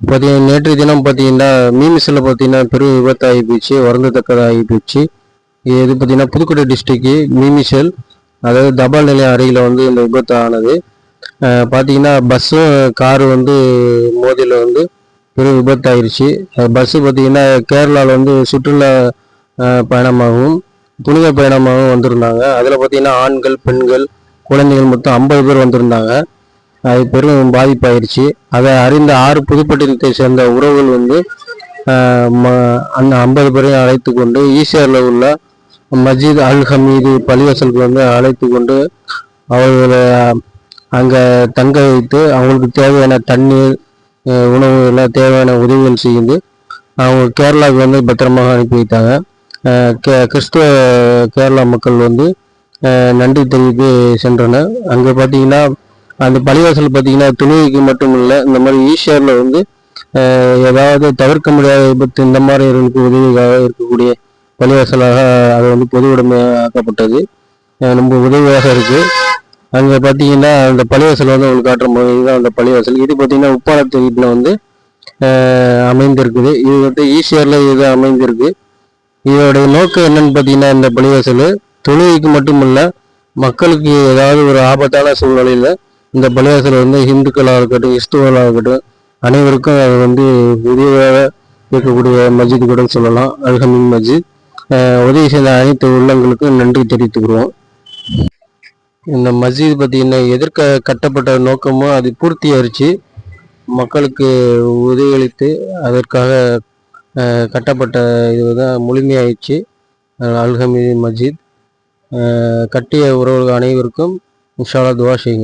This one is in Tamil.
பார்த்தீங்கன்னா நேற்று தினம் பார்த்தீங்கன்னா மீமிஸில் பார்த்தீங்கன்னா பெரும் விபத்தாகி போச்சு வருந்தத்தக்கதாகி போச்சு. இது பார்த்தீங்கன்னா புதுக்கோட்டை டிஸ்ட்ரிக்கு மீமிசல் அதாவது தபால் நிலையம் அருகில் வந்து இந்த விபத்து ஆனது பார்த்தீங்கன்னா பஸ்ஸும் காரு வந்து மோதியில் வந்து பெரும் விபத்தாயிருச்சு. பஸ்ஸு பார்த்தீங்கன்னா கேரளாவில் வந்து சுற்றுலா பயணமாகவும் புனித பயணமாகவும் வந்திருந்தாங்க. அதில் பார்த்தீங்கன்னா ஆண்கள் பெண்கள் குழந்தைகள் மொத்தம் ஐம்பது பேர் வந்திருந்தாங்க. அது பெரும் பாதிப்பாயிருச்சு. அதை அறிந்த ஆறு புதுப்பட்டினத்தை சேர்ந்த உறவுகள் வந்து ம- அந்த ஐம்பது பேரையும் அழைத்து கொண்டு ஈசிஆரில் உள்ள மஜித் அல் ஹமீது பள்ளிவாசலுக்கு வந்து அழைத்து கொண்டு அவர்களை அங்கே தங்க வைத்து அவங்களுக்கு தேவையான தண்ணீர் உணவு எல்லாம் தேவையான உதவிகள் செய்து அவங்க கேரளாவுக்கு வந்து பத்திரமாக அனுப்பி வைத்தாங்க. கே கிறிஸ்துவ கேரளா மக்கள் வந்து நன்றி தெரிவித்து சென்றனர். அங்கே பார்த்தீங்கன்னா அந்த பழிவாசல் பார்த்தீங்கன்னா துணிவுக்கு மட்டும் இல்லை இந்த மாதிரி ஈஷியரில் வந்து ஏதாவது தவிர்க்க முடியாத விபத்து இந்த மாதிரி உதவியாக இருக்கக்கூடிய பள்ளிவாசலாக அது வந்து பொது உடைமையாக்கப்பட்டது. ரொம்ப உதவியாக இருக்குது அங்கே பார்த்தீங்கன்னா அந்த பழிவாசல் வந்து உங்களுக்கு காட்டுற போது இதுதான் அந்த பழிவாசல் இது பார்த்தீங்கன்னா உப்பாலத்தீட்டில் வந்து அமைந்திருக்குது. இது வந்து ஈஷியரில் இது அமைந்திருக்கு. இதோடைய நோக்கம் என்னன்னு பார்த்தீங்கன்னா இந்த பழிவாசல் தொழுகைக்கு மட்டுமல்ல மக்களுக்கு ஏதாவது ஒரு ஆபத்தான சூழ்நிலையில் இந்த பள்ளிவாசல் வந்து இந்துக்களாக இருக்கட்டும் கிறிஸ்துவர்களாக இருக்கட்டும் அனைவருக்கும் அது வந்து உதவியாக இருக்கக்கூடிய மஸ்ஜித் கூட சொல்லலாம். அல்ஹமீன் மஸ்ஜித். உதவி செய்த அனைத்து உள்ளங்களுக்கும் நன்றி தெரிவித்துக்கிறோம் இந்த மஸ்ஜித் பார்த்தீங்கன்னா எதிர்க்க கட்டப்பட்ட நோக்கமும் அது பூர்த்தியாயிருச்சு மக்களுக்கு உதவியளித்து அதற்காக கட்டப்பட்ட இதுதான் முழுமையாயிடுச்சு. அல்ஹமீது மஸ்ஜித். கட்டிய உறவுகள் அனைவருக்கும் இன்ஷா துவா செய்யுங்க.